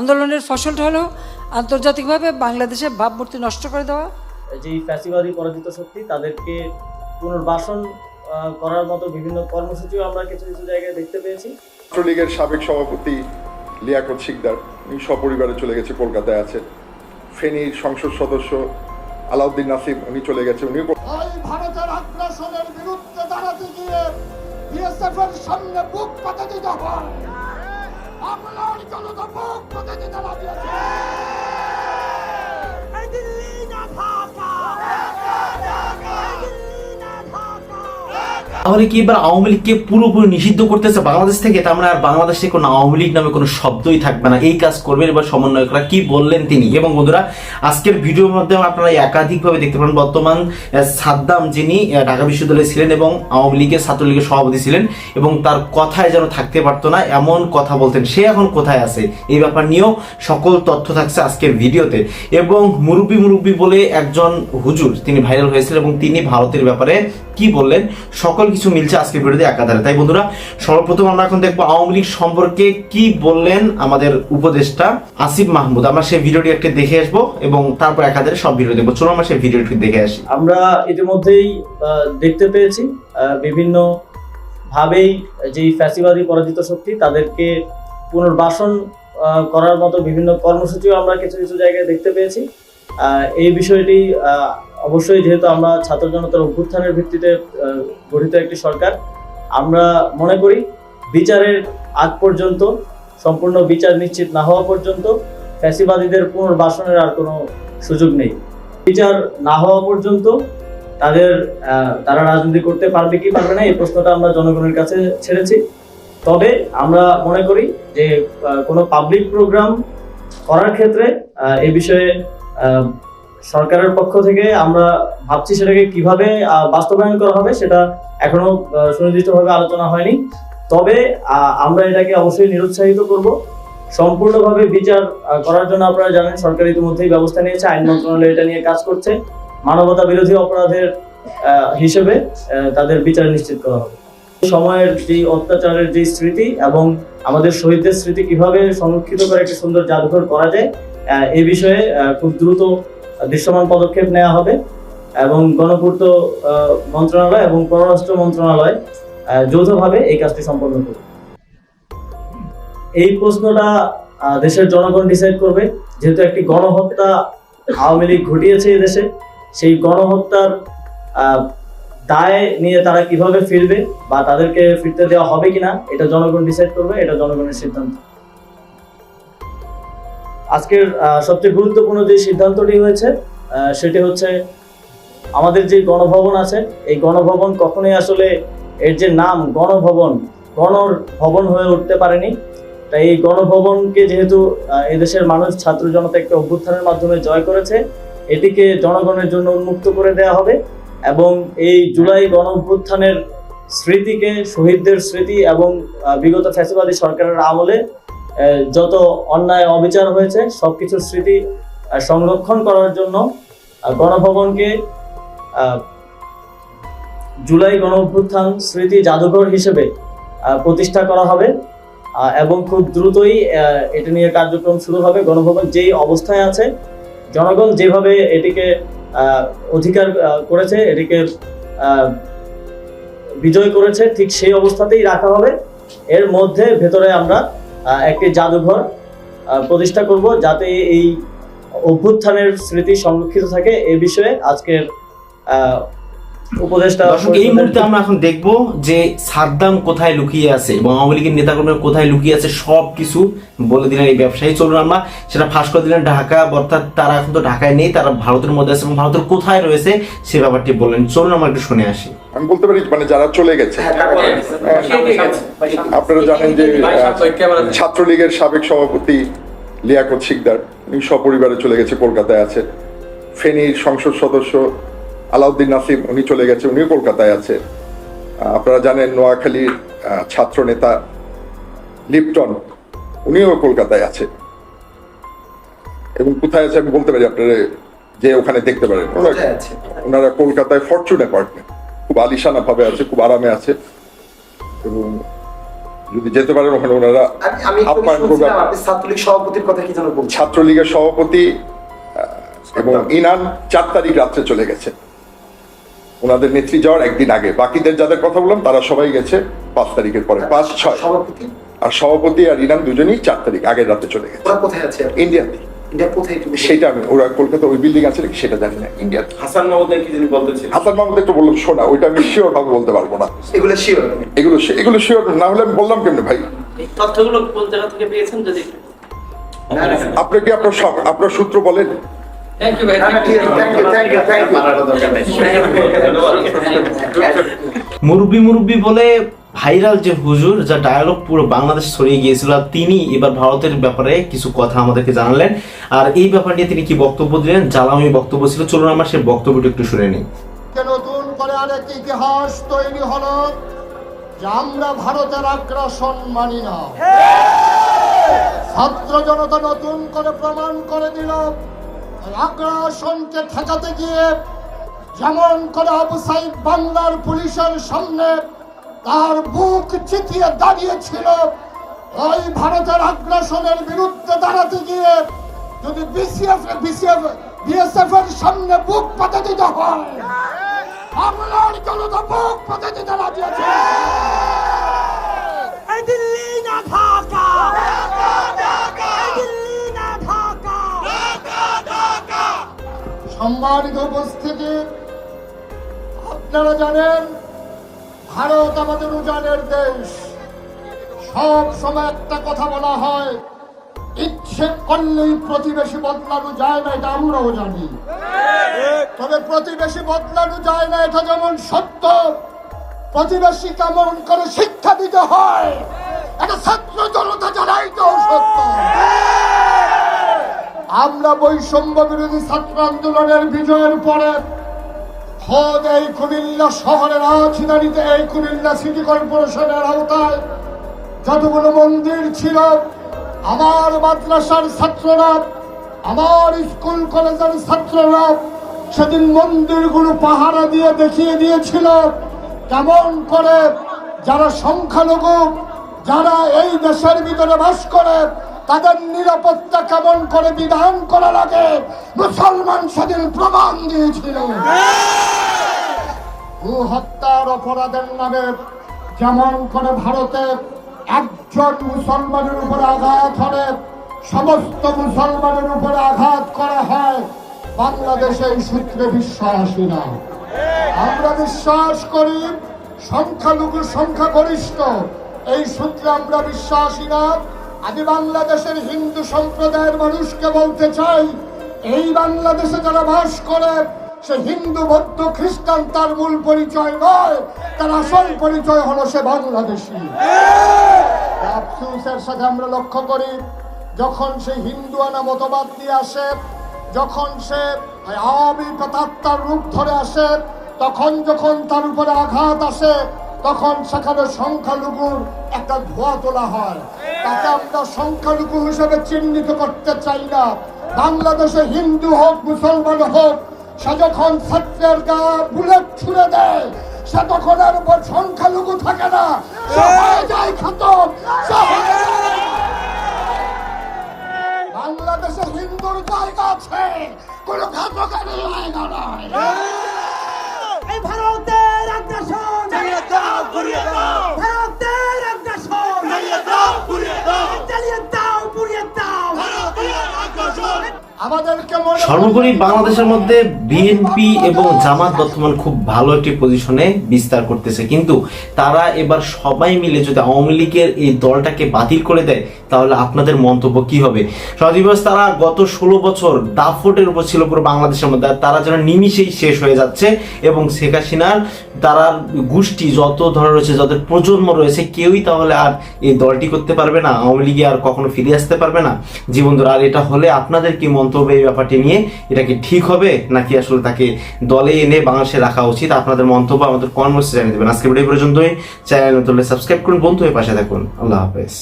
আন্দোলনের ফসলটা হলো আন্তর্জাতিকভাবে বাংলাদেশের ভাবমূর্তি নষ্ট করে দেওয়া। যেই ফ্যাসিবাদী পরাজিত শক্তি তাদেরকে পুনর্বাসন করার মতো বিভিন্ন কর্মসূচিও আমরা কিছু কিছু জায়গায় দেখতে পেয়েছি। ছাত্রলীগের সাবেক সভাপতি লিয়াকত শিকদার উনি সপরিবারে চলে গেছে কলকাতায় আছে। ফেনীর সংসদ সদস্য আলাউদ্দিন নাসিম উনি চলে গেছে উনি ভারতের আগ্রাসনের বিরুদ্ধে দাঁড়াতে গিয়ে বিএসএফ এর সামনে বুক পাতে দিতে হয় বাংলার জনতা বুক পাতে দিতে তাহলে কি এবার আওয়ামী লীগকে পুরোপুরি নিষিদ্ধ করতেছে বাংলাদেশ থেকে? তার মানে আর বাংলাদেশে কোনো আওয়ামী লীগ নামে কোনো শব্দই থাকবে না। এই কাজ করবেন এবার সমন্বয়করা। কি বললেন তিনি? এবং বন্ধুরা, আজকের ভিডিওর মাধ্যমে আপনারা একাধিকভাবে দেখতে পারেন, বর্তমান সাদ্দাম যিনি ঢাকা বিশ্ববিদ্যালয়ে ছিলেন এবং আওয়ামী লীগের ছাত্রলীগের সভাপতি ছিলেন এবং তার কথায় যেন থাকতে পারতো না, এমন কথা বলতেন। সে এখন কোথায় আছে? এই ব্যাপার নিয়েও সকল তথ্য থাকছে আজকের ভিডিওতে। এবং মুরব্বি মুরব্বি বলে একজন হুজুর তিনি ভাইরাল হয়েছিলেন এবং তিনি ভারতের ব্যাপারে কি বললেন? সকল কিছু মিলছে আজকের ভিডিওতে একাধারে তাই বন্ধুরা, সর্বপ্রথম আমরা এখন দেখব আওয়ামী লীগ সম্পর্কে কি বললেন আমাদের উপদেষ্টা আসিফ মাহমুদ। আমরা সেই ভিডিওটি একটু দেখে আসব এবং তারপর একাধারে সব ভিডিও দেখব। চলো আমরা সেই ভিডিওটি দেখে আসি। আমরা ইতিমধ্যেই দেখতে পেয়েছি বিভিন্ন ভাবেই যেই ফ্যাসিবাদী পরাজিত শক্তি তাদেরকে পুনর্বাসন করার মতো বিভিন্ন কর্মসূচিও আমরা কিছু কিছু জায়গায় দেখতে পেয়েছি। এই বিষয়টি অবশ্যই যেহেতু আমরা ছাত্র জনতার অভ্যুত্থানের ভিত্তিতে গঠিত একটি সরকার, আমরা মনে করি বিচারের আগ পর্যন্ত, সম্পূর্ণ বিচার নিশ্চিত না হওয়া পর্যন্ত ফ্যাসিবাদীদের পুনর্বাসনের আর কোনো সুযোগ নেই। বিচার না হওয়া পর্যন্ত তাদের তারা রাজনীতি করতে পারবে কি পারবে না, এই প্রশ্নটা আমরা জনগণের কাছে ছেড়েছি। তবে আমরা মনে করি যে কোনো পাবলিক প্রোগ্রাম করার ক্ষেত্রে এ বিষয়ে সরকারের পক্ষ থেকে আমরা ভাবছি সেটাকে কীভাবে বাস্তবায়ন করা হবে সেটা এখনও সুনির্দিষ্টভাবে আলোচনা হয়নি। তবে আমরা এটাকে অবশ্যই নিরুৎসাহিত করব। সম্পূর্ণভাবে বিচার করার জন্য আপনারা জানেন, সরকার ইতিমধ্যেই ব্যবস্থা নিয়েছে, আইন মন্ত্রণালয় এটা নিয়ে কাজ করছে। মানবতা বিরোধী অপরাধের হিসেবে তাদের বিচার নিশ্চিত করা হবে। সময়ের যে অত্যাচারের যে স্মৃতি এবং আমাদের শহীদদের স্মৃতি কীভাবে সংরক্ষিত করে একটি সুন্দর জাদুঘর করা যায় এই বিষয়ে খুব দ্রুত দৃশ্যমান পদক্ষেপ নেওয়া হবে এবং গণপূর্ত মন্ত্রণালয় এবং পররাষ্ট্র মন্ত্রণালয় যৌথভাবে এই কাজটি সম্পন্ন করবে। এই প্রশ্নটা দেশের জনগণ ডিসাইড করবে। যেহেতু একটি গণহত্যা আওয়ামী লীগ ঘটিয়েছে দেশে, সেই গণহত্যার দায় নিয়ে তারা কীভাবে ফিরবে বা তাদেরকে ফিরতে দেওয়া হবে কিনা, এটা জনগণ ডিসাইড করবে, এটা জনগণের সিদ্ধান্ত। আজকের সবচেয়ে গুরুত্বপূর্ণ যে সিদ্ধান্তটি হয়েছে সেটি হচ্ছে আমাদের যে গণভবন আছে, এই গণভবন কখনোই আসলে এর যে নাম গণভবন গণর ভবন হয়ে উঠতে পারেনি। তাই এই গণভবনকে যেহেতু এদেশের মানুষ, ছাত্র জনতা একটা অভ্যুত্থানের মাধ্যমে জয় করেছে, এটিকে জনগণের জন্য উন্মুক্ত করে দেওয়া হবে এবং এই জুলাই গণ অভ্যুত্থানের স্মৃতিকে, শহীদদের স্মৃতি এবং বিগত ফ্যাসিবাদী সরকারের আমলে যত অন্যায় অবিচার হয়েছে, সবকিছুর স্মৃতি সংরক্ষণ করার জন্য গণভবনকে জুলাই গণ অভ্যুত্থান স্মৃতি জাদুঘর হিসেবে প্রতিষ্ঠা করা হবে এবং খুব দ্রুতই এটা নিয়ে কার্যক্রম শুরু হবে। গণভবন যেই অবস্থায় আছে, জনগণ যেভাবে এটিকে অধিকার করেছে, এটিকে বিজয় করেছে, ঠিক সেই অবস্থাতেই রাখা হবে। এর মধ্যে ভেতরে আমরা একটি জাদুঘর প্রতিষ্ঠা করব যাতে এই অভ্যুত্থানের স্মৃতি সংরক্ষিত থাকে এ বিষয়ে আজকের উপদেষ্টা এই মুহূর্তে আমরা এখন দেখব যে সাদ্দাম কোথায় লুকিয়ে আছে এবং আওয়ামী লীগের নেতাকর্মীরা কোথায় লুকিয়ে আছে সব কিছু বলে দিলেন এই ব্যবসায়ী। চলুন আমরা সেটা ফাঁস করে দিলেন ঢাকা অর্থাৎ তারা এখন তো ঢাকায় নেই তারা ভারতের মধ্যে আছে এবং ভারতের কোথায় রয়েছে সে ব্যাপারটি বললেন। চলুন আমরা একটু শুনে আসি। আমি বলতে পারি মানে যারা চলে গেছে। আপনারা জানেন যে ছাত্রলীগের সাবেক সভাপতি লিয়াকত শিকদার উনি সপরিবারে চলে গেছে কলকাতায় আছে। ফেনীর সংসদ সদস্য আলাউদ্দিন নাসিম উনি চলে গেছে উনিও কলকাতায় আছে। আপনারা জানেন নোয়াখালীর ছাত্র নেতা লিপটন উনিও কলকাতায় আছে। এবং কোথায় আছে আমি বলতে পারি আপনারা যে ওখানে দেখতে পারেন। ওনারা কলকাতায় ফরচুন অ্যাপার্টমেন্ট। খুব আলিশানা ভাবে আছে খুব আরামে আছে। এবং যদি যেতে পারেন ওখানে ওনারা ছাত্রলীগ সভাপতির কথা কি যেন ছাত্রলীগের সভাপতি এবং ইনান চার তারিখ রাত্রে চলে গেছে। ওনাদের নেত্রী যাওয়ার একদিন আগে। বাকিদের যাদের কথা বললাম তারা সবাই গেছে পাঁচ তারিখের পরে। পাঁচ ছয়। সভাপতি? আর সভাপতি আর ইনান দুজনেই চার তারিখ আগের রাতে চলে গেছে। ওরা কোথায় আছে? ইন্ডিয়াতে ইন্ডিয়া। সেটা আমি ওরা কলকাতা ওই বিল্ডিং আছে নাকি? সেটা জানি না ইন্ডিয়াতে হাসান মাহমুদের কি যিনি বলতেছিলেন হাসান মাহমুদ একটু বললাম শোনা ওইটা আমি শিওর ভাবে বলতে পারব না। এগুলো শিওর এগুলো এগুলো শিওর না হলে আমি বললাম কেমনে ভাই? তথ্যগুলো কোন জায়গা থেকে পেয়েছেন যদি আপনি কি আপনার সব- আপনার সূত্র বলেন? মুরব্বি মুরব্বি বলে ভাইরাল যে হুজুর, যা ডায়ালগ পুরো বাংলাদেশ ছড়িয়ে গিয়েছিল তিনি এবার ভারতের ব্যাপারে কিছু কথা আমাদেরকে জানালেন। আর এই ব্যাপার নিয়ে তিনি কি বক্তব্য দিলেন? জ্বালামি বক্তব্য ছিল। চলুন আমার সেই বক্তব্যটা একটু শুনে নিই। নতুন করে আরেক ইতিহাস তৈরি হলো, যে আমরা ভারতের আগ্রাসন মানি না। ছাত্র জনতা নতুন করে প্রমাণ করে দিল আগ্রাসনকে ঠেকাতে গিয়ে যেমন করে আবু সাইদ বাংলার পুলিশের সামনে তার বুক চিতিয়ে দাঁড়িয়েছিল। ওই ভারতের আগ্রাসনের বিরুদ্ধে দাঁড়াতে গিয়ে যদি বিসিএফ বিসিএফ বিএসএফ এর সামনে বুক পাতে দিতে হয় বাংলার জনতা বুক পাতে দিতে রাজি আছে। এই দিল্লি না ঢাকা। এই দিল্লি না ঢাকা। সম্মানিত উপস্থিতি আপনারা জানেন ভারত আমাদের উজানের দেশ। সব সময় একটা কথা বলা হয়, ইচ্ছে করলেই প্রতিবেশী বদলানো যায় না, এটা আমরাও জানি। তবে প্রতিবেশী বদলানো যায় না, এটা যেমন সত্য, প্রতিবেশী কেমন করে শিক্ষা দিতে হয়, এটা ছাত্র জনতা জানাই তো সত্য। আমরা বৈষম্য বিরোধী ছাত্র আন্দোলনের বিজয়ের পরে খোদ এই কুমিল্লা শহরের রাজধানীতে এই কুমিল্লা সিটি কর্পোরেশনের আওতায় যতগুলো মন্দির ছিল, আমার মাদ্রাসার ছাত্ররা, আমার স্কুল কলেজের ছাত্ররা সেদিন মন্দিরগুলো পাহারা দিয়ে দেখিয়ে দিয়েছিল। কেমন করে যারা সংখ্যালঘু, যারা এই দেশের ভিতরে বাস করে, তাদের নিরাপত্তা কেমন করে বিধান করা লাগে, মুসলমান সেদিন প্রমাণ দিয়েছিল। হত্যার অপরাধের নামে যেমন করে ভারতে একজন মুসলমানের উপর আঘাত হলে সমস্ত মুসলমানের উপর আঘাত করা হয়, বাংলাদেশে এই সূত্রে বিশ্বাসী না। আমরা বিশ্বাস করি, সংখ্যালঘু সংখ্যাগরিষ্ঠ, এই সূত্রে আমরা বিশ্বাসী না। আমি বাংলাদেশের হিন্দু সম্প্রদায়ের মানুষকে বলতে চাই, এই বাংলাদেশে যারা বাস করে সে হিন্দু বৌদ্ধ খ্রিস্টান তার মূল পরিচয় নয় তার আসল পরিচয় হলো সে বাংলাদেশী। আফসোসের সাথে আমরা লক্ষ্য করি যখন সে হিন্দু আনা মতবাদ নিয়ে আসে যখন সে আওয়ামী প্রেতাত্মার রূপ ধরে আসে তখন যখন তার উপরে আঘাত আসে তখন সেখানে সংখ্যালঘুর একটা ধোয়া তোলা হয়। তাকে আমরা সংখ্যালঘু হিসেবে চিহ্নিত করতে চাই না। বাংলাদেশে হিন্দু হোক মুসলমান হোক সে যখন ছাত্রের গা বুলেট ছুড়ে দেয়। সে তখন আর উপর সংখ্যালঘু থাকে না। সে হয়ে যায় খতম। সে হয়ে যায় বাংলাদেশে হিন্দুর জায়গা আছে। কোন ঘাতকের জায়গা নয় এই ভারতের আগ্রাসন। চালিয়ে দাও ঘুরিয়ে দাও। ভারতের আগ্রাসন। চালিয়ে দাও ঘুরিয়ে দাও। চালিয়ে দাও ঘুরিয়ে দাও ভারতের আগ্রাসন আমাদেরকে মনে সর্বোপরি বাংলাদেশের মধ্যে বিএনপি এবং জামাত বর্তমান খুব ভালো একটি পজিশনে বিস্তার করতেছে। কিন্তু তারা এবার সবাই মিলে যদি আওয়ামী লীগের এই দলটাকে বাতিল করে দেয়, তাহলে আপনাদের মন্তব্য কি হবে? সদিবস তারা গত ষোলো বছর দাফোটের উপর ছিল পুরো বাংলাদেশের মধ্যে তারা যেন নিমিশেই শেষ হয়ে যাচ্ছে এবং শেখ হাসিনার তারা গোষ্ঠী যত ধরনের রয়েছে, যাদের প্রজন্ম রয়েছে, কেউই তাহলে আর এই দলটি করতে পারবে না। আওয়ামী লীগে আর কখনো ফিরে আসতে পারবে না। জীবন আর এটা হলে আপনাদের কি মন্তব্য? এই ব্যাপারটি নিয়ে। এটা কি ঠিক হবে নাকি আসলে তাকে দলে এনে বাংলাদেশে রাখা উচিত? আপনাদের মন্তব্য আমাদের কনভার্সে জানিয়ে দেবেন। আজকে ভিডিও পর্যন্তই। চ্যানেল নতুন সাবস্ক্রাইব করুন, বন্ধু হয়ে পাশে থাকুন। আল্লাহ হাফেজ।